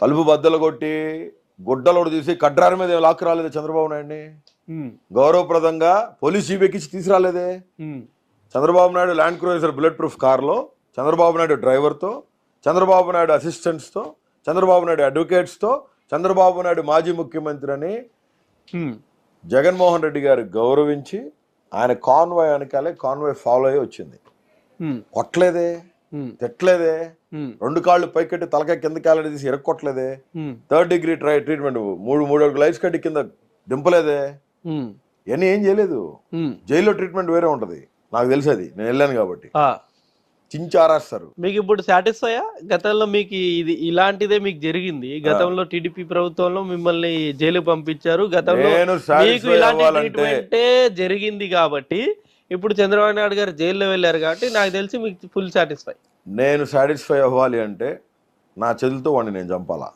తలుపు బద్దలు కొట్టి గుడ్డలోడు తీసి కడ్రారి మీద ఏం లాక్కు రాలేదే చంద్రబాబు నాయుడిని? గౌరవప్రదంగా పోలీస్ జీప్ ఎక్కించి తీసుకురాలేదే? Chandrababu Naidu land cruiser bullet proof కార్లో చంద్రబాబు నాయుడు డ్రైవర్తో చంద్రబాబు నాయుడు అసిస్టెంట్స్తో చంద్రబాబు నాయుడు అడ్వకేట్స్తో చంద్రబాబు నాయుడు మాజీ ముఖ్యమంత్రి అని జగన్మోహన్ రెడ్డి గారు గౌరవించి ఆయన కాన్వాయ్ వెనకాలే కాన్వాయ్ ఫాలో అయ్యి వచ్చింది. కొట్టలేదే? తిట్టలేదే రెండు కాళ్ళు పైకెట్టి తలకాయ కింద కాలడి తీసి ఎరక్కొట్టలేదే. Um, third degree try treatment మూడు మూడు అడుగు లైట్స్ కట్టి కింద దింపలేదే. ఇవన్నీ ఏం చేయలేదు. జైల్లో ట్రీట్మెంట్ వేరే ఉంటుంది. నాకు తెలుసు అది. నేను వెళ్ళాను కాబట్టి. ఆ, చించి ఆరేస్తారు మీకు ఇప్పుడు సాటిస్ఫైయా? గతంలో మీకు ఇది ఇలాంటిదే మీకు జరిగింది. గతంలో టీడీపీ ప్రభుత్వంలో మిమ్మల్ని జైలు పంపించారు. గతంలో మీకు ఇలాంటి జరిగింది కాబట్టి ఇప్పుడు చంద్రబాబు నాయుడు గారు జైల్లో వెళ్ళారు కాబట్టి నాకు తెలిసి మీకు ఫుల్ సాటిస్ఫై. నేను సాటిస్ఫై అవ్వాలి అంటే నా చేతులతో వాడిని నేను చంపాలా?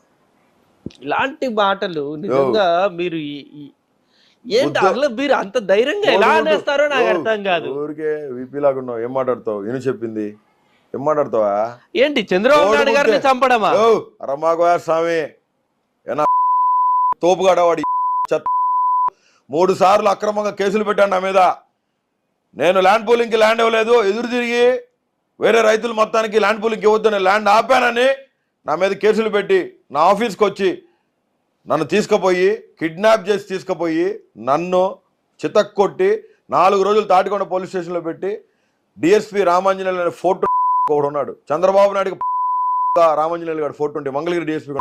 ఇలాంటి మాటలు నిజంగా మీరు ఏంటి అసలు మీరు అంత ధైర్యంగా ఎలా అనేస్తారో నాకు అర్థం కాదు. ఊరికే విపి లాగున్నావు ఏం మాట్లాడతావు? నేను చెప్పింది. ఏం మాట్లాడతావా? ఏంటి చంద్రబాబు నాయుడు గారిని చంపడమా? రమాగోయా స్వామి. ఏనా? తోపుగాడ వాడి చెత్త. మూడు సార్లు అక్రమంగా కేసులు పెట్టాను నా మీద. నేను ల్యాండ్ పూలింగ్కి ల్యాండ్ ఇవ్వలేదు. ఎదురు తిరిగి వేరే రైతులు మొత్తానికి ల్యాండ్ పూలింగ్కి ఇవ్వద్దని ల్యాండ్ ఆపానని నా మీద కేసులు పెట్టి నా ఆఫీస్కి వచ్చి నన్ను తీసుకుపోయి కిడ్నాప్ చేసి తీసుకుపోయి నన్ను చితక్కొట్టి నాలుగు రోజులు తాటికొండ పోలీస్ స్టేషన్లో పెట్టి డిఎస్పీ రామాంజనేయులు అనే ఫోటో ఒకడు ఉన్నాడు. చంద్రబాబు నాయుడుకి రామాంజనేయులు గారు ఫోటో ఉంటే మంగళగిరి డిఎస్పీ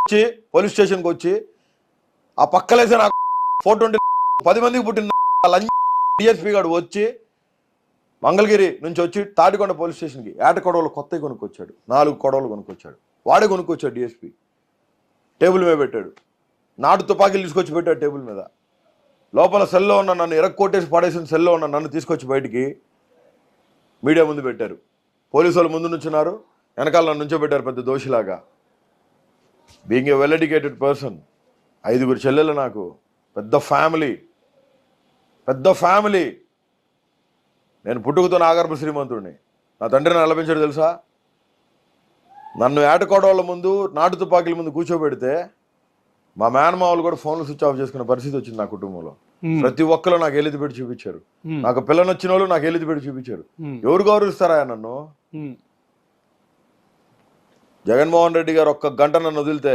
వచ్చి పోలీస్ స్టేషన్కి వచ్చి ఆ పక్కలేసే నాకు ఫోటో ఉంటే పది మందికి పుట్టిన డిఎస్పి గారు వచ్చి మంగళగిరి నుంచి వచ్చి తాటికొండ పోలీస్ స్టేషన్కి ఏట కొడవలు కొత్తవి కొనుక్కొచ్చాడు. నాలుగు కొడవలు కొనుక్కొచ్చాడు. వాడే కొనుక్కొచ్చాడు డిఎస్పి టేబుల్ మీద పెట్టాడు. నాటు తుపాకీలు తీసుకొచ్చి పెట్టాడు టేబుల్ మీద. లోపల సెల్లో ఉన్న నన్ను ఎరక్కొట్టేసి పడేసిన సెల్లో ఉన్న నన్ను తీసుకొచ్చి బయటికి మీడియా ముందు పెట్టారు. పోలీసు వాళ్ళు ముందు నుంచున్నారు. వెనకాల నన్ను నుంచోబెట్టారు పెద్ద దోషిలాగా. Being a well educated person ఐదుగురు చెల్లెలు నాకు పెద్ద ఫ్యామిలీ పెద్ద ఫ్యామిలీ. నేను పుట్టుకతో నాగర్భ శ్రీమంతుడిని. నా తండ్రిని నలపించాడు తెలుసా? నన్ను ఏటకోడవాళ్ళ ముందు నాటు తుపాకీల ముందు కూర్చోబెడితే మా మేనమావులు కూడా ఫోన్లు స్విచ్ ఆఫ్ చేసుకునే పరిస్థితి వచ్చింది నా కుటుంబంలో. ప్రతి ఒక్కరు నాకు ఎలిది పెట్టి చూపించారు. నాకు పిల్లని వచ్చిన వాళ్ళు నాకు ఎలిది పెట్టి చూపించారు. ఎవరు గౌరవిస్తారా నన్ను? జగన్మోహన్ రెడ్డి గారు ఒక్క గంట నన్ను వదిలితే.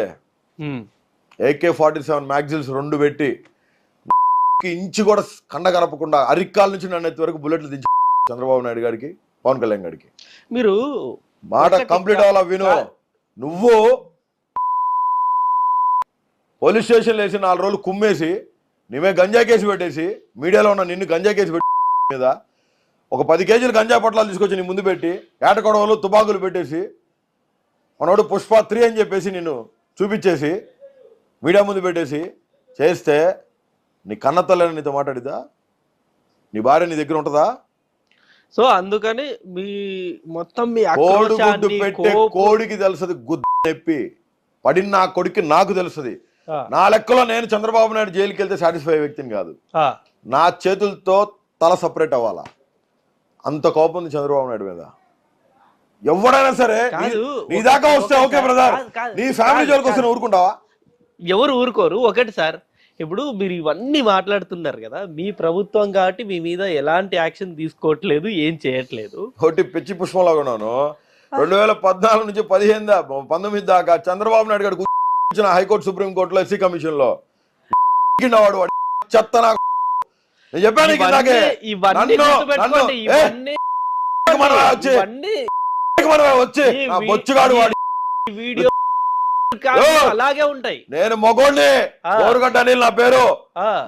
ఏకే ఫార్టీ సెవెన్ మ్యాగజిన్స్ రెండు పెట్టి ఇంచు కూడా కండ కలపకుండా అరిక్కాల నుంచి నన్ను ఎత్తి వరకు బుల్లెట్లు దించి చంద్రబాబు నాయుడు గారికి పవన్ కళ్యాణ్ గారికి. మీరు మాట కంప్లీట్ అవ్వాలా విను? నువ్వు పోలీస్ స్టేషన్ వేసి నాలుగు రోజులు కుమ్మేసి నీవే గంజా కేసు పెట్టేసి మీడియాలో ఉన్న నిన్ను గంజా కేసు పెట్టి మీద ఒక పది కేజీలు గంజా పొట్లాలు తీసుకొచ్చి నీ ముందు పెట్టి ఏటకొడవలు తుపాకులు పెట్టేసి మనోడు పుష్ప త్రీ అని చెప్పేసి నిన్ను చూపించేసి మీడియా ముందు పెట్టేసి చేస్తే నీ కన్నతల్లని నీతో మాట్లాడిద్దా? నీ భార్య నీ దగ్గర ఉంటుందా? సో అందుకని మీ మొత్తం మీ కోడి గుడ్డు పెట్టే కోడికి తెలుసది గుద్దు నొప్పి పడిన నా కొడుక్కి నాకు తెలుసది. నా లెక్కలో నేను చంద్రబాబు నాయుడు జైలుకి వెళ్తే సాటిస్ఫై అయ్యే వ్యక్తిని కాదు. నా చేతులతో తల సపరేట్ అవ్వాలా? అంత కోపం ఉంది చంద్రబాబు నాయుడు మీద. ఎవడైనా సరే నీ- దాకా వస్తే ఓకే బ్రదర్. నీ ఫ్యామిలీ జోలికి వస్తే ఊరుకుంటావా? ఎవరు ఊరుకోరు? ఒకటి సార్. ఇప్పుడు మీరు ఇవన్నీ మాట్లాడుతున్నారు కదా మీ ప్రభుత్వం కాబట్టి మీ మీద ఎలాంటి యాక్షన్ తీసుకోవట్లేదు ఏం చేయట్లేదు. ఒకటి పిచ్చి ఉన్నాను. రెండు వేల పద్నాలుగు నుంచి పదిహేను పంతొమ్మిది దాకా చంద్రబాబు నాయుడు గారు కూర్చున్న హైకోర్టు సుప్రీం కోర్టులో ఎస్సీ కమిషన్లో వాడు చెత్త నాకు. నేను చెప్పాను వచ్చి? బొచ్చుగాడు వాడి. వీడియో. అలాగే ఉంటాయి. నేను మొగోడిని. కోరుగడ్డ అనిల్ నా పేరు.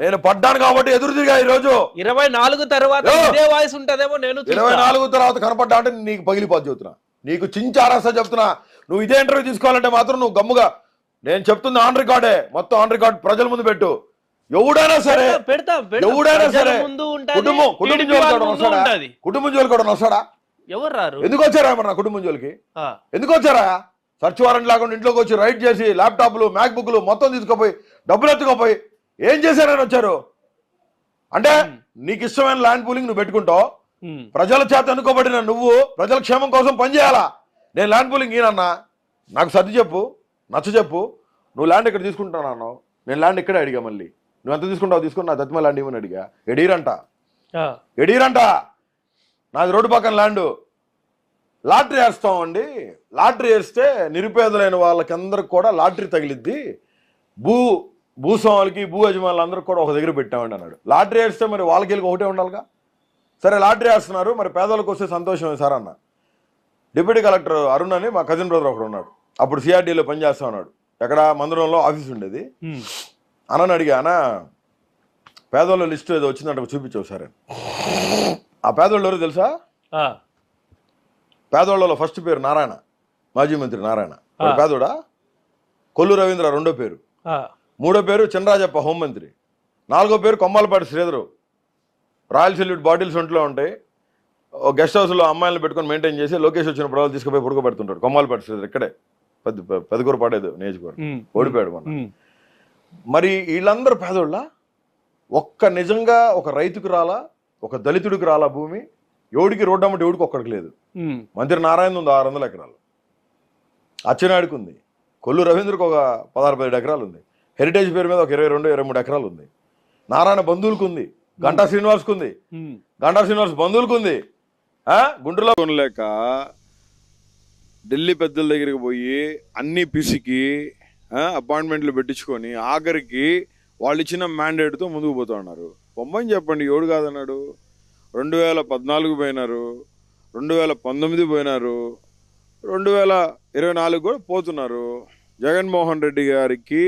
నేను పడ్డాను కాబట్టి ఎదురు తిరిగా ఈ రోజు ఇరవై నాలుగు తర్వాత. ఇదే వాయిస్ ఉంటదేమో నేను. ఇరవై నాలుగు తర్వాత కనపడ్డా అంటే నీకు పగిలిపోద్ది చెబుతున్నా. నీకు చించారాసా చెప్తున్నా నువ్వు ఇదే ఇంటర్వ్యూ తీసుకోవాలంటే మాత్రం నువ్వు గమ్ముగా. నేను చెప్తుంది ఆన్ రికార్డే. మొత్తం ఆన్ రికార్డ్ ప్రజల ముందు పెట్టు. ఎవడైనా సరే. ఎవడైనా సరే కుటుంబం కుటుంబం జోలికి. కుటుంబం జోలికి వస్తాడా? ఎవరు రారు? ఎందుకు వచ్చారా మరి నా కుటుంబం జోలికి? ఎందుకు వచ్చారా? సర్చ్ వారెంట్ లేకుండా ఇంట్లోకి వచ్చి రైడ్ చేసి ల్యాప్టాప్లు మ్యాక్ బుక్లు మొత్తం తీసుకుపోయి డబ్బులు ఎత్తుకుపోయి ఏం చేశారని వచ్చారు? అంటే నీకు ఇష్టమైన ల్యాండ్ పూలింగ్ నువ్వు పెట్టుకుంటావు. ప్రజల చేత ఎన్నుకోబడిన నువ్వు ప్రజల క్షేమం కోసం పనిచేయాలా నేను ల్యాండ్ పూలింగ్ ఈయనన్నా. నాకు సర్ది చెప్పు నచ్చ చెప్పు. నువ్వు ల్యాండ్ ఇక్కడ తీసుకుంటాను అన్నావు నేను ల్యాండ్ ఇక్కడే అడిగా మళ్ళీ. నువ్వు ఎంత తీసుకుంటావు తీసుకుని నా దత్తిమ ల్యాండ్ ఇవ్వని అడిగా. ఎడీరంట. ఎడీరంట. నాది రోడ్డు పక్కన ల్యాండ్. లాటరీ వేస్తామండి లాటరీ వేస్తే నిరుపేదలైన వాళ్ళకి అందరికి కూడా లాటరీ తగిలిద్ది. భూ భూస్వాములకి భూ యజమానులందరికీ కూడా ఒక దగ్గర పెట్టామండి అన్నాడు. లాటరీ వేస్తే మరి వాళ్ళకి వెళ్ళి ఒకటే ఉండాలిగా? సరే లాటరీ వేస్తున్నారు మరి పేదలకు వస్తే సంతోషమే సార్ అన్న. డిప్యూటీ కలెక్టర్ అరుణ్ అని మా కజిన్ బ్రదర్ ఒకడు ఉన్నాడు. అప్పుడు సిఆర్డీలో పనిచేస్తా ఉన్నాడు. ఎక్కడ మందిరంలో ఆఫీస్ ఉండేది. అన్నని అడిగా అన్న పేదోళ్ళ లిస్టు ఏదో వచ్చిందంట చూపించవు సరే ఆ పేదోళ్ళు ఎవరు తెలుసా? పేదోళ్ళలో ఫస్ట్ పేరు నారాయణ మాజీ మంత్రి నారాయణ. పేదోడా? కొల్లు రవీంద్ర రెండో పేరు. మూడో పేరు చంద్రాజప్ప హోంమంత్రి నాలుగో పేరు Kommalapati Sridhar. Royal salute bottles ఒంట్లో ఉంటాయి. గెస్ట్ హౌస్లో అమ్మాయిలను పెట్టుకొని మెయింటైన్ చేసి లోకేష్ వచ్చిన వాళ్ళు తీసుకుపోయి పడుకోబెడుతుంటారు కొమ్మాలపాటి శ్రీధర్ ఇక్కడే. పెద్ద పెద్దకూర పాడేది నియోజకవర్గం. ఓడిపోయాడు మొన్న. ఉమ్, మరి వీళ్ళందరూ పేదోళ్ళ? ఒక్క నిజంగా ఒక రైతుకు రాలా? ఒక దళితుడికి రాలా భూమి? ఎవడికి రోడ్డు అమ్మటి ఎవడికి ఒక్కడికి లేదు. మంత్రి నారాయణ ఉంది ఆరు వందల ఎకరాలు. అచ్చెన్నాయుడికి ఉంది. కొల్లు రవీంద్రకు ఒక పదహారు పదిహేడు ఎకరాలు ఉంది. హెరిటేజ్ పేరు మీద ఒక ఇరవై రెండు ఇరవై మూడు ఎకరాలు ఉంది. నారాయణ బంధువులకు ఉంది. గంటా శ్రీనివాస్కి ఉంది. గంటా శ్రీనివాస్ బంధువులకు ఉంది. ఆ? గుంటూరులో కొనలేక ఢిల్లీ పెద్దల దగ్గరికి పోయి అన్ని పిసికి అపాయింట్మెంట్లు పెట్టించుకొని ఆఖరికి వాళ్ళు ఇచ్చిన మ్యాండేట్తో ముందుకు పోతా ఉన్నారు. పొమ్మని చెప్పండి ఎవడు కాదన్నాడు? రెండు వేల పద్నాలుగు పోయినారు రెండు వేల పంతొమ్మిది పోయినారు రెండు వేల ఇరవై నాలుగు కూడా పోతున్నారు. జగన్మోహన్ రెడ్డి గారికి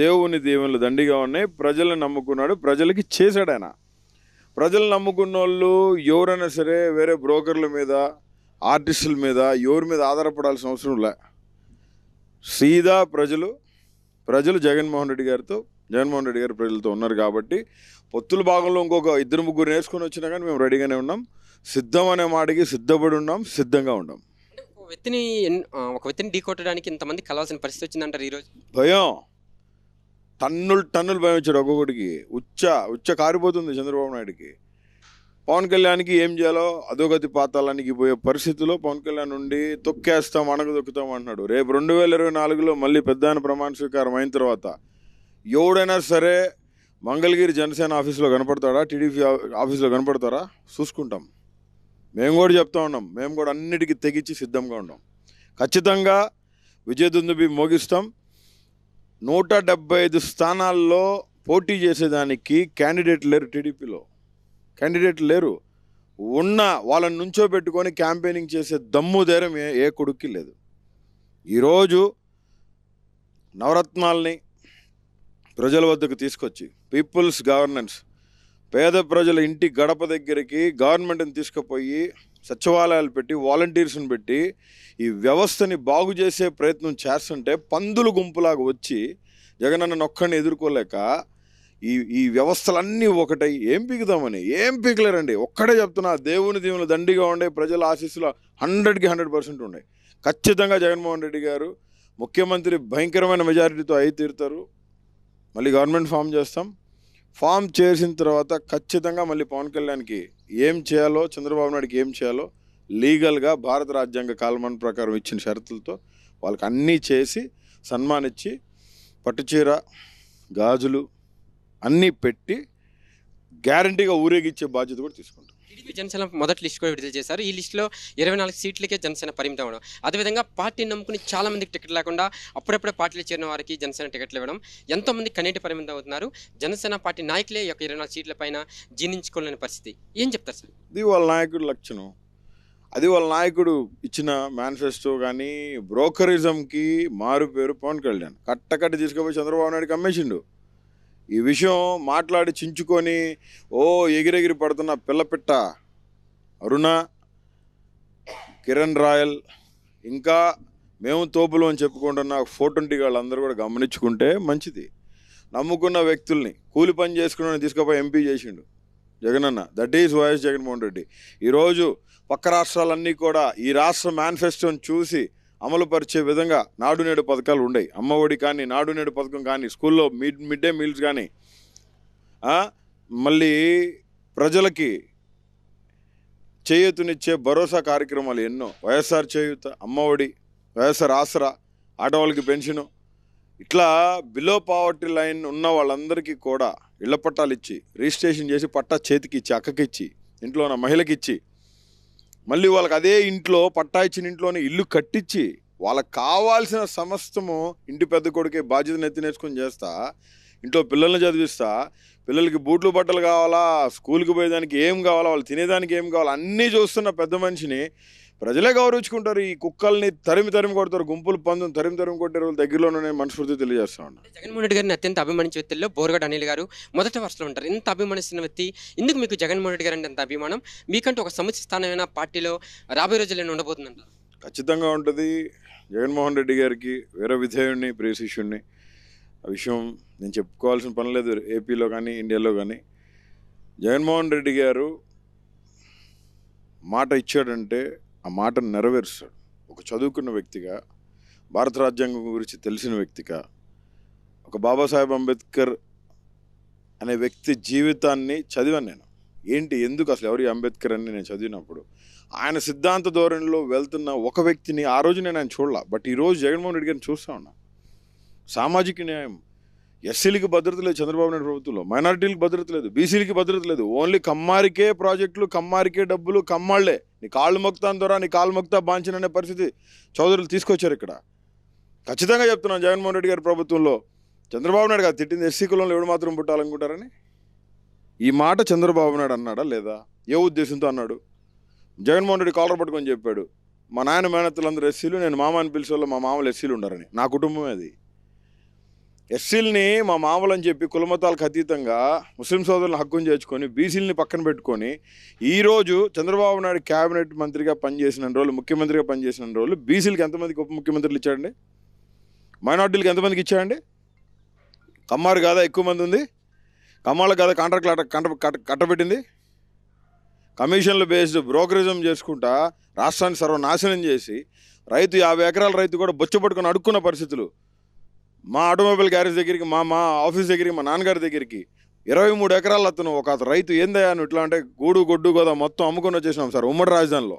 దేవుని దీవెనలు దండిగా ఉన్నాయి. ప్రజలను నమ్ముకున్నాడు ప్రజలకి చేశాడు ఆయన. ప్రజలు నమ్ముకున్న వాళ్ళు ఎవరైనా సరే వేరే బ్రోకర్ల మీద ఆర్టిస్టుల మీద ఎవరి మీద ఆధారపడాల్సిన అవసరం లే. సీదా ప్రజలు ప్రజలు జగన్మోహన్ రెడ్డి గారితో జగన్మోహన్ రెడ్డి గారు ప్రజలతో ఉన్నారు కాబట్టి పొత్తుల భాగంలో ఇంకొక ఇద్దరు ముగ్గురు నేర్చుకొని వచ్చినా కానీ మేము రెడీగానే ఉన్నాం. సిద్ధం అనే మాటకి సిద్ధపడి ఉన్నాం సిద్ధంగా ఉన్నాం. ఒక వ్యక్తిని ఒక వ్యక్తిని ఢీకొట్టడానికి ఇంతమంది కలవాల్సిన పరిస్థితి వచ్చిందంటారు ఈరోజు భయం. టన్నులు టన్నులు భయం వచ్చాడు ఒక్కొక్కడికి. ఉచ్చ ఉచ్చ కారిపోతుంది చంద్రబాబు నాయుడుకి. పవన్ కళ్యాణ్కి ఏం చేయాలో అధోగతి పాతాళానికి పోయే పరిస్థితిలో పవన్ కళ్యాణ్ నుండి తొక్కేస్తాం అనగ దొక్కుతాం అంటున్నాడు. రేపు రెండు వేల ఇరవై నాలుగులో మళ్ళీ పెద్ద ప్రమాణ స్వీకారం అయిన తర్వాత ఎవడైనా సరే మంగళగిరి జనసేన ఆఫీస్లో కనపడతాడా? టీడీపీ ఆఫీస్లో కనపడతారా? చూసుకుంటాం. మేము కూడా చెప్తా ఉన్నాం. మేము కూడా అన్నిటికీ తెగించి సిద్ధంగా ఉన్నాం. ఖచ్చితంగా విజయదుందుబి మోగిస్తాం. నూట డెబ్బై ఐదు స్థానాల్లో పోటీ చేసేదానికి క్యాండిడేట్ లేరు టీడీపీలో. క్యాండిడేట్ లేరు. ఉన్న వాళ్ళని నుంచో పెట్టుకొని క్యాంపెయినింగ్ చేసే దమ్ము ధైర్యం ఏ ఏ కొడుక్కి లేదు. ఈరోజు నవరత్నాల్ని ప్రజల వద్దకు తీసుకొచ్చి పీపుల్స్ గవర్నెన్స్. పేద ప్రజల ఇంటి గడప దగ్గరికి గవర్నమెంట్ని తీసుకుపోయి సచివాలయాలు పెట్టి వాలంటీర్స్ని పెట్టి ఈ వ్యవస్థని బాగు చేసే ప్రయత్నం చేస్తుంటే పందులు గుంపులాగా వచ్చి జగనన్న నొక్కడిని ఎదుర్కోలేక ఈ ఈ వ్యవస్థలన్నీ ఒకటై. ఏం పీకుదామని? ఏం పీకలేరండి? ఒక్కడే చెప్తున్నా దేవుని దీవులు దండిగా ఉండే ప్రజల ఆశీస్సులు హండ్రెడ్కి హండ్రెడ్ పర్సెంట్ ఉన్నాయి. ఖచ్చితంగా జగన్మోహన్ రెడ్డి గారు ముఖ్యమంత్రి భయంకరమైన మెజారిటీతో అయి తీరుతారు. మళ్ళీ గవర్నమెంట్ ఫామ్ చేస్తాం. ఫామ్ చేసిన తర్వాత ఖచ్చితంగా మళ్ళీ పవన్ కళ్యాణ్కి ఏం చేయాలో చంద్రబాబు నాయుడుకి ఏం చేయాలో లీగల్గా భారత రాజ్యాంగ కాలమాన ప్రకారం ఇచ్చిన షరతులతో వాళ్ళకి అన్నీ చేసి సన్మానిచ్చి పట్టుచీర గాజులు అన్నీ పెట్టి గ్యారంటీగా ఊరేగిచ్చే బాధ్యత కూడా తీసుకుంటాం. టీడీపీ జనసేన మొదటి లిస్ట్ కూడా విడుదల చేశారు. ఈ లిస్టులో ఇరవై నాలుగు సీట్లకే జనసేన పరిమితం అవడం అదేవిధంగా పార్టీ నమ్ముకుని చాలా మందికి టికెట్ లేకుండా అప్పుడప్పుడే పార్టీలో చేరిన వారికి జనసేన టికెట్లు ఇవ్వడం ఎంతోమంది కన్నీటి పరిమితం అవుతున్నారు. జనసేన పార్టీ నాయకులే యొక్క ఇరవై నాలుగు సీట్ల పైన జీర్ణించుకోలేని పరిస్థితి. ఏం చెప్తారు సార్? ఇది వాళ్ళ నాయకుడు లక్షణం. అది వాళ్ళ నాయకుడు ఇచ్చిన మేనిఫెస్టో కానీ బ్రోకరిజంకి మారు పేరు పవన్ కళ్యాణ్. కట్టకట్ట తీసుకుపోయి చంద్రబాబు నాయుడు కమ్మేసిండు ఈ విషయం మాట్లాడి చించుకొని ఓ ఎగిరెగిరి పడుతున్న పిల్లపిట్ట అరుణ కిరణ్ రాయల్ ఇంకా మేము తోపులు అని చెప్పుకుంటున్న ఫోర్ ట్వంటీ వాళ్ళందరూ కూడా గమనించుకుంటే మంచిది. నమ్ముకున్న వ్యక్తుల్ని కూలి పని చేసుకుని తీసుకుపోయి ఎంపీ చేసిండు Jagananna. That is YS Jaganmohan Reddy. ఈరోజు పక్క రాష్ట్రాలన్నీ కూడా ఈ రాష్ట్ర మేనిఫెస్టోని చూసి అమలుపరిచే విధంగా నాడు నేడు పథకాలు ఉన్నాయి అమ్మఒడి కానీ నాడు నేడు పథకం కానీ స్కూల్లో మిడ్ మిడ్ డే మీల్స్ కానీ మళ్ళీ ప్రజలకి చేయూతనిచ్చే భరోసా కార్యక్రమాలు ఎన్నో. వైఎస్ఆర్ చేయూత అమ్మఒడి వైఎస్ఆర్ ఆసరా ఆడవాళ్ళకి పెన్షను ఇట్లా బిలో పావర్టీ లైన్ ఉన్న వాళ్ళందరికీ కూడా ఇళ్ళ పట్టాలు ఇచ్చి రిజిస్ట్రేషన్ చేసి పట్టా చేతికి ఇచ్చి అక్కకి ఇచ్చి ఇంట్లో ఉన్న మహిళకి ఇచ్చి మళ్ళీ వాళ్ళకి అదే ఇంట్లో పట్టా ఇచ్చిన ఇంట్లోనే ఇల్లు కట్టించి వాళ్ళకి కావాల్సిన సమస్తము ఇంటి పెద్ద కొడుకే బాధ్యతను ఎత్తినేసుకొని చేస్తా ఇంట్లో పిల్లల్ని చదివిస్తా పిల్లలకి బూట్లు బట్టలు కావాలా స్కూల్కి పోయేదానికి ఏం కావాలా వాళ్ళు తినేదానికి ఏం కావాలా అన్నీ చూస్తున్న పెద్ద మనిషిని ప్రజలే గౌరవించుకుంటారు. ఈ కుక్కల్ని తరిమి తరిమి కొడతారు. గుంపులు పందుని తరిమి తరిమి కొట్టే వాళ్ళు దగ్గరలోనే మనస్ఫూర్తి తెలియజేస్తా ఉన్నా. జగన్మోహన్ రెడ్డి గారిని అత్యంత అభిమానించే వ్యక్తుల్లో బోరగడ్డ అనిల్ గారు మొదటి వరుసలో ఉంటారు. ఇంత అభిమానిస్తున్న వ్యక్తి ఎందుకు మీకు జగన్మోహన్ రెడ్డి గారు అంటే అంత అభిమానం? మీకంటూ ఒక సముచిత స్థానమైన పార్టీలో రాబోయే రోజుల్లో ఉండబోతుందంట. ఖచ్చితంగా ఉంటుంది. జగన్మోహన్ రెడ్డి గారికి వీర విధేయుడిని ప్రియ శిష్యుడిని ఆ విషయం నేను చెప్పుకోవాల్సిన పని లేదు. ఏపీలో కానీ ఇండియాలో కానీ. జగన్మోహన్ రెడ్డి గారు మాట ఇచ్చాడంటే ఆ మాటను నెరవేరుస్తాడు. ఒక చదువుకున్న వ్యక్తిగా భారత రాజ్యాంగం గురించి తెలిసిన వ్యక్తిగా ఒక బాబాసాహెబ్ అంబేద్కర్ అనే వ్యక్తి జీవితాన్ని చదివాను నేను. ఏంటి? ఎందుకు అసలు ఎవరి అంబేద్కర్ అని నేను చదివినప్పుడు? ఆయన సిద్ధాంత ధోరణిలో వెళ్తున్న ఒక వ్యక్తిని ఆ రోజు నేను ఆయన చూడలా. బట్ ఈ రోజు జగన్మోహన్ రెడ్డి గారిని చూస్తా ఉన్నా. సామాజిక న్యాయం ఎస్సీలకి భద్రత లేదు చంద్రబాబు నాయుడు ప్రభుత్వంలో. మైనారిటీలకు భద్రత లేదు బీసీలకి భద్రత లేదు. ఓన్లీ కమ్మారికే ప్రాజెక్టులు కమ్మారికే డబ్బులు కమ్మాళ్ళే. నీ కాళ్ళు మొక్తాను ద్వారా నీ కాళ్ళు మొక్తా బాంచననే పరిస్థితి చౌదరులు తీసుకొచ్చారు ఇక్కడ. ఖచ్చితంగా చెప్తున్నాను జగన్మోహన్ రెడ్డి గారి ప్రభుత్వంలో. చంద్రబాబు నాయుడు గారు తిట్టింది ఎస్సీ కులంలో ఎవడు మాత్రం పుట్టాలనుకుంటారని? ఈ మాట చంద్రబాబు నాయుడు అన్నాడా లేదా? ఏ ఉద్దేశంతో అన్నాడు? జగన్మోహన్ రెడ్డి కాలర్ పట్టుకొని చెప్పాడు మా నాయన మేనత్తలందరూ ఎస్సీలు నేను మామ అని పిలిచే వాళ్ళు మా మామలు ఎస్సీలు ఉండారని. నా కుటుంబమే అది. ఎస్సీలని మా మామూలని చెప్పి కులమతాలకు అతీతంగా ముస్లిం సోదరులను హక్కును చేర్చుకొని బీసీలని పక్కన పెట్టుకొని ఈరోజు చంద్రబాబు నాయుడు క్యాబినెట్ మంత్రిగా పనిచేసిన రోజులు ముఖ్యమంత్రిగా పనిచేసిన రోజులు బీసీలకు ఎంతమందికి ఉప ముఖ్యమంత్రులు ఇచ్చాడండి? మైనార్టీలకు ఎంతమందికి ఇచ్చాడండి? కమ్మారు కాదా ఎక్కువ మంది ఉంది? కమ్మాళ్ళకు కాదా కాంట్రాక్ట్లు కంట కట్ట కట్టబెట్టింది? కమిషన్లు బేస్డ్ బ్రోకరిజం చేసుకుంటా రాష్ట్రాన్ని సర్వనాశనం చేసి రైతు యాభై ఎకరాల రైతు కూడా బొచ్చు పట్టుకొని అడుక్కున్న పరిస్థితులు. మా ఆటోమొబైల్ గ్యారేజ్ దగ్గరికి మా మా ఆఫీస్ దగ్గరికి మా నాన్నగారి దగ్గరికి ఇరవై మూడు ఎకరాలు అతను ఒక రైతు ఏందయ్యా నువ్వు ఇట్లా అంటే గూడు గొడ్డు గోదా మొత్తం అమ్ముకొని వచ్చేసినాం సార్ ఉమ్మడి రాజధానిలో.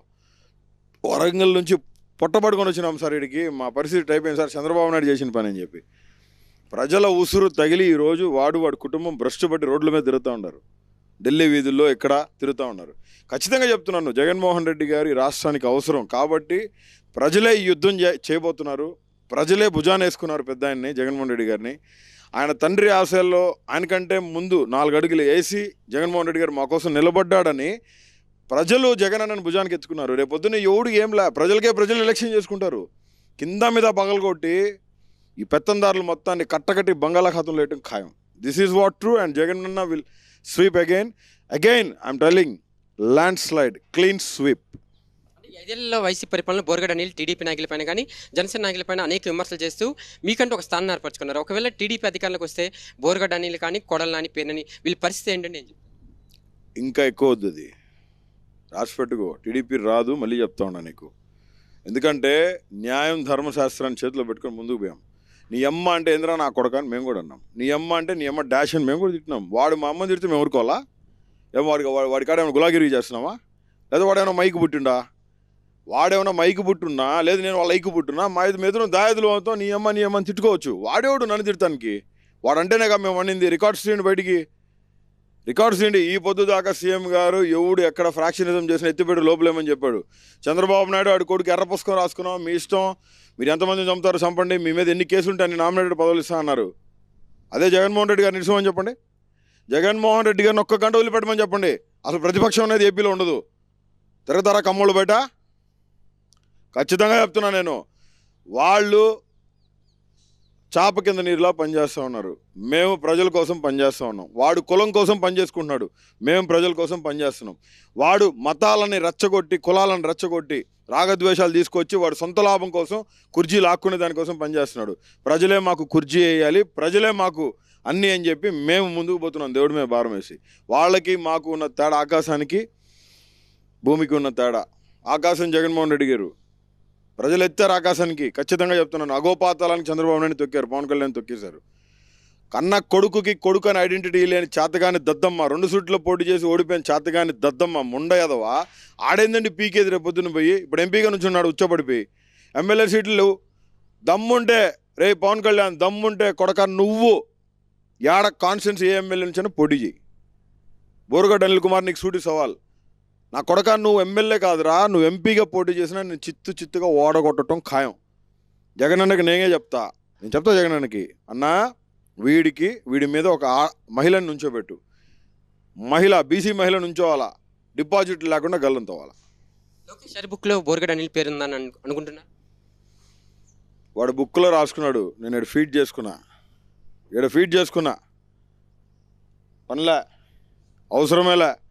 వరంగల్ నుంచి పొట్టబడుకొని వచ్చినాం సార్ ఇడికి మా పరిస్థితి అయిపోయింది సార్ చంద్రబాబు నాయుడు చేసిన పని అని చెప్పి. ప్రజల ఉసురు తగిలి ఈరోజు వాడు వాడి కుటుంబం భ్రష్టు పట్టి రోడ్ల మీద తిరుగుతూ ఉన్నారు. ఢిల్లీ వీధుల్లో ఎక్కడ తిరుగుతూ ఉన్నారు. ఖచ్చితంగా చెప్తున్నాను జగన్మోహన్ రెడ్డి గారు ఈ రాష్ట్రానికి అవసరం కాబట్టి ప్రజలే యుద్ధం చేయబోతున్నారు. ప్రజలే భుజాన్ని వేసుకున్నారు పెద్ద ఆయన్ని జగన్మోహన్ రెడ్డి గారిని. ఆయన తండ్రి ఆశయాల్లో ఆయనకంటే ముందు నాలుగు అడుగులు వేసి జగన్మోహన్ రెడ్డి గారు మా కోసం నిలబడ్డాడని ప్రజలు జగన్ అన్నని భుజానికి ఎత్తుకున్నారు. రేపొద్దున ఎవడు ఏం లే ప్రజలకే ప్రజలు ఎలక్షన్ చేసుకుంటారు. కింద మీద పగలగొట్టి ఈ పెత్తందారులు మొత్తాన్ని కట్టకట్టి బంగాళాఖాతంలో వేయటం ఖాయం. This is what true and Jagan అన్న will sweep again again I'm telling landslide clean sweep ఐదేళ్ళలో YCP పరిపాలన బోర్గడ అనిల్ టీడీపీ నాయకులపైన కానీ జనసేన నాయకులపైన అనేక విమర్శలు చేస్తూ మీకంటూ ఒక స్థానం ఏర్పరచుకున్నారు. ఒకవేళ టీడీపీ అధికారంలోకి వస్తే బోర్గడ అనిల్ కానీ కొడల నాని పేరుని వీళ్ళ పరిస్థితి ఏంటంటే నేను ఇంకా ఎక్కువ వద్దు అది. రాసి టీడీపీ రాదు మళ్ళీ చెప్తా ఉన్నా నీకు. ఎందుకంటే న్యాయం ధర్మశాస్త్రాన్ని చేతిలో పెట్టుకొని ముందుకు పోయాం. నీ అమ్మ అంటే ఏంద్రా నా కొడక అని మేము కూడా అన్నాం. నీ అమ్మ అంటే నీ అమ్మ డాష్ అని మేము కూడా తిట్టినాం. వాడు మా అమ్మని తిడితే మేము ఊరుకోవాలా? ఏమో వాడికి వాడి వాడి కాడ ఏమైనా గులాగిరి చేస్తున్నావా? లేదా వాడు ఏమైనా మైకి పుట్టిండా? వాడేమన్నా మైకు పుట్టున్నా లేదు నేను వాళ్ళ ఐకు పుట్టున్నా మా ఇది మెదడు దాయదులు అవుతాం నీ అమ్మ నీ అమ్మని తిట్టుకోవచ్చు. వాడేవాడు నన్ను తిట్టడానికి వాడంటేనే కదా మేము వండింది. రికార్డ్స్ తీయండి బయటికి. రికార్డ్స్ ఏంటి ఈ పొద్దు దాకా సీఎం గారు ఎవడు ఎక్కడ ఫ్రాక్షనిజం చేసిన ఎత్తిపెట్టు లోపలేమని చెప్పాడు. చంద్రబాబు నాయుడు వాడి కొడుకు ఎర్ర పుస్తకం రాసుకున్నాం. మీ ఇష్టం. మీరు ఎంతమందిని చంపుతారో చంపండి. మీ మీద ఎన్ని కేసులు ఉంటే అన్ని నామినేటెడ్ పదవులు ఇస్తా అన్నారు. అదే జగన్మోహన్ రెడ్డి గారు నిరసమని చెప్పండి. జగన్మోహన్ రెడ్డి గారిని ఒక్క గంట వదిలిపెట్టమని చెప్పండి. అసలు ప్రతిపక్షం అనేది ఏపీలో ఉండదు. తిరగతారా కమ్మోళ్ళు బయట? ఖచ్చితంగా చెప్తున్నా నేను. వాళ్ళు చాప కింద నీరులా పనిచేస్తూ ఉన్నారు. మేము ప్రజల కోసం పనిచేస్తూ ఉన్నాం. వాడు కులం కోసం పనిచేసుకుంటున్నాడు. మేము ప్రజల కోసం పనిచేస్తున్నాం. వాడు మతాలని రెచ్చగొట్టి కులాలను రెచ్చగొట్టి రాగద్వేషాలు తీసుకొచ్చి వాడు సొంత లాభం కోసం కుర్జీ లాక్కునే దానికోసం పనిచేస్తున్నాడు. ప్రజలే మాకు కుర్జీ వేయాలి. ప్రజలే మాకు అన్నీ అని చెప్పి మేము ముందుకు పోతున్నాం. దేవుడి మీద భారం వేసి. వాళ్ళకి మాకు ఉన్న తేడా ఆకాశానికి భూమికి ఉన్న తేడా. ఆకాశం జగన్మోహన్ రెడ్డి గారు. ప్రజలు ఎత్తారు ఆకాశానికి. ఖచ్చితంగా చెప్తున్నాను. అగోపాతాలానికి చంద్రబాబు నాయుడు తొక్కారు. పవన్ కళ్యాణ్ తొక్కేశారు కన్న కొడుకుకి కొడుకు అని ఐడెంటిటీ లేని చేతగాని దద్దమ్మ రెండు సూట్లో పోటీ చేసి ఓడిపోయిన చేతగాని దద్దమ్మ ముండ యాదవ ఆడేందండి పీకేది రేపు పొద్దున పోయి ఇప్పుడు ఎంపీగా నుంచి ఉన్నాడు ఉచ్చపడిపోయి ఎమ్మెల్యే సీట్లు లేవు. దమ్ముంటే రే పవన్ కళ్యాణ్ దమ్ముంటే కొడక నువ్వు. యాడ కాన్స్టిట్యూన్స్ ఏ ఎమ్మెల్యే నుంచి పోటీ చేయి. బోరుగడ్డ అనిల్ కుమార్ నీకు సూటి సవాల్. నా కొడక నువ్వు ఎమ్మెల్యే కాదురా. నువ్వు ఎంపీగా పోటీ చేసినా నేను చిత్తు చిత్తుగా ఓడగొట్టడం ఖాయం. జగనన్నకి నేనే చెప్తా. నేను చెప్తా జగనన్నకి అన్నా వీడికి వీడి మీద ఒక మహిళని నుంచోబెట్టు. మహిళ బీసీ మహిళ నుంచోవాలా? డిపాజిట్ లేకుండా గల్లంతోవాలా లోకేష్ గారి బుక్లో బోర్గడ్ అనిల్ పేరు ఉందని అను- అనుకుంటున్నారు వాడు బుక్లో రాసుకున్నాడు. నేను ఇక్కడ ఫీడ్ చేసుకున్నా. ఇక్కడ ఫీడ్ చేసుకున్నా. పనిలే. అవసరమేలే.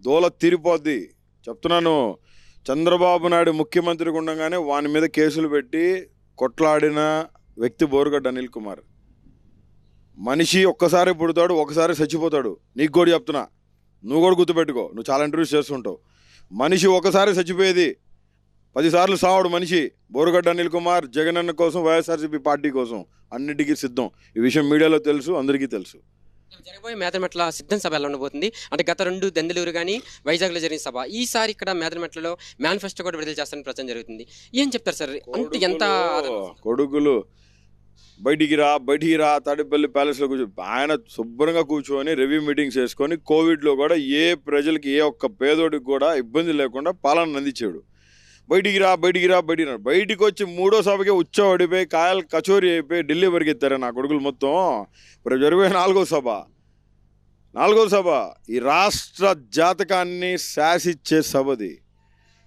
దోల తీరిపోద్ది. చెప్తున్నాను. చంద్రబాబు నాయుడు ముఖ్యమంత్రి ఉండగానే వాని మీద కేసులు పెట్టి కొట్లాడిన వ్యక్తి బోరుగడ్డ అనిల్ కుమార్. మనిషి ఒక్కసారి పుడతాడు ఒకసారి చచ్చిపోతాడు. నీకు కూడా చెప్తున్నా. నువ్వు కూడా గుర్తుపెట్టుకో. నువ్వు చాలా ఇంటర్వ్యూస్ చేస్తుంటావు. మనిషి ఒకసారి చచ్చిపోయేది. పదిసార్లు సావుడు మనిషి. బోరుగడ్డ అనిల్ కుమార్ జగనన్న కోసం వైఎస్ఆర్సీపీ పార్టీ కోసం. అన్నిటికీ సిద్ధం. ఈ విషయం మీడియాలో తెలుసు అందరికీ తెలుసు. జరగబోయే మేదరమెట్ల సిద్ధం సభ ఎలా ఉండబోతుంది? అంటే గత రెండు దెందలూరు కానీ వైజాగ్లో జరిగిన సభ ఈసారి ఇక్కడ మేదరమెట్లలో మేనిఫెస్టో కూడా విడుదల చేస్తారని ప్రచారం జరుగుతుంది. ఏం చెప్తారు సార్? అంటే ఎంత? కొడుకులు బయటికి రా బయటికి రా తాడేపల్లి ప్యాలెస్లో కూర్చో ఆయన శుభ్రంగా కూర్చొని రివ్యూ మీటింగ్స్ చేసుకొని కోవిడ్లో కూడా ఏ ప్రజలకి ఏ ఒక్క పేదోడికి కూడా ఇబ్బంది లేకుండా పాలన అందించాడు. బయటికి రా బయటికి రా బయటికి రా. బయటికి వచ్చి మూడో సభకే ఉచ్చబడిపోయి కాయలు కచోరీ అయిపోయి ఢిల్లీ పరిగెత్తారు నా కొడుకులు మొత్తం? ఇప్పుడు జరిగే నాలుగో సభ. నాలుగో సభ. ఈ రాష్ట్ర జాతకాన్ని శాసిచ్చే సభది.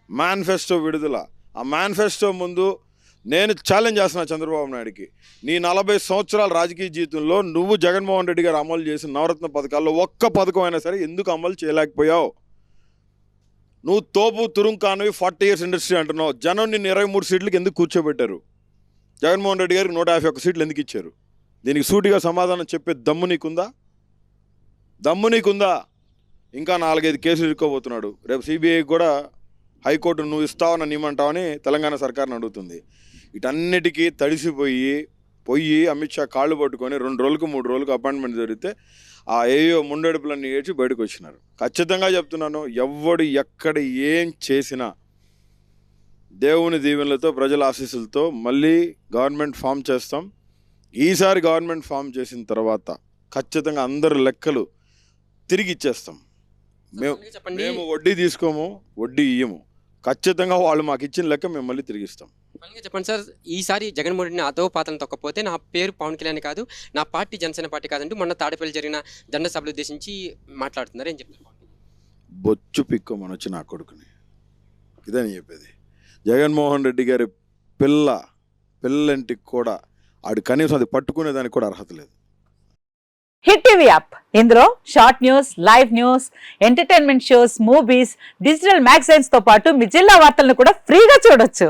మేనిఫెస్టో విడుదల. ఆ మేనిఫెస్టో ముందు నేను ఛాలెంజ్ చేస్తున్నా చంద్రబాబు నాయుడికి. నీ నలభై సంవత్సరాల రాజకీయ జీవితంలో నువ్వు జగన్మోహన్ రెడ్డి గారు అమలు చేసిన నవరత్న పథకాల్లో ఒక్క పథకం అయినా సరే ఎందుకు అమలు చేయలేకపోయావు? నువ్వు తోపు తురుంకానవి ఫార్టీ ఇయర్స్ ఇండస్ట్రీ అంటున్నావు. జనం నిన్ను ఇరవై మూడు సీట్లకి ఎందుకు కూర్చోబెట్టారు? జగన్మోహన్ రెడ్డి గారికి నూట యాభై ఒక్క సీట్లు ఎందుకు ఇచ్చారు? దీనికి సూటిగా సమాధానం చెప్పే దమ్ము నీకుందా? దమ్ము నీకుందా? ఇంకా నాలుగైదు కేసులు ఇరుక్కోబోతున్నాడు. రేపు సిబిఐకి కూడా హైకోర్టు నువ్వు ఇస్తావని నియమంటావని తెలంగాణ సర్కార్ని అడుగుతుంది. వీటన్నిటికీ తడిసిపోయి పొయ్యి అమిత్ షా కాళ్ళు పట్టుకొని రెండు రోజులకు మూడు రోజులకు అపాయింట్మెంట్ జరిగితే ఆ ఏయో ముండెడుపులన్నీ ఏడ్చి బయటకు వచ్చినారు. ఖచ్చితంగా చెప్తున్నాను ఎవ్వడు ఎక్కడ ఏం చేసినా దేవుని దీవెనలతో ప్రజల ఆశీస్సులతో మళ్ళీ గవర్నమెంట్ ఫామ్ చేస్తాం. ఈసారి గవర్నమెంట్ ఫామ్ చేసిన తర్వాత ఖచ్చితంగా అందరు లెక్కలు తిరిగి ఇచ్చేస్తాం. మేము మేము వడ్డీ తీసుకోము వడ్డీ ఇయ్యము. ఖచ్చితంగా వాళ్ళు మాకు ఇచ్చిన లెక్క మేము మళ్ళీ తిరిగిస్తాం. ఫైనల్గా చెప్పండి సార్ ఈసారి జగన్మోహన్ రెడ్డిని అదో పాత్రను తొక్కపోతే నా పేరు పవన్ కళ్యాణ్ కాదు నా పార్టీ జనసేన పార్టీ కాదంటూ మొన్న తాడేపల్లి జరిగిన జెండా సభలు ఉద్దేశించి మాట్లాడుతున్నారు. ఏం చెప్తారు? బొచ్చు పిక్కోమని వచ్చి నా కొడుకుని. ఇదే నేను చెప్పేది. జగన్మోహన్ రెడ్డి గారి పిల్ల పిల్లంటికి కూడా ఆడు కనీసం అది పట్టుకునే దానికి కూడా అర్హత లేదు. Hit TV app. ఇందులో short news live news entertainment shows movies digital మ్యాగజైన్స్తో పాటు మీ జిల్లా వార్తలను కూడా ఫ్రీగా చూడొచ్చు.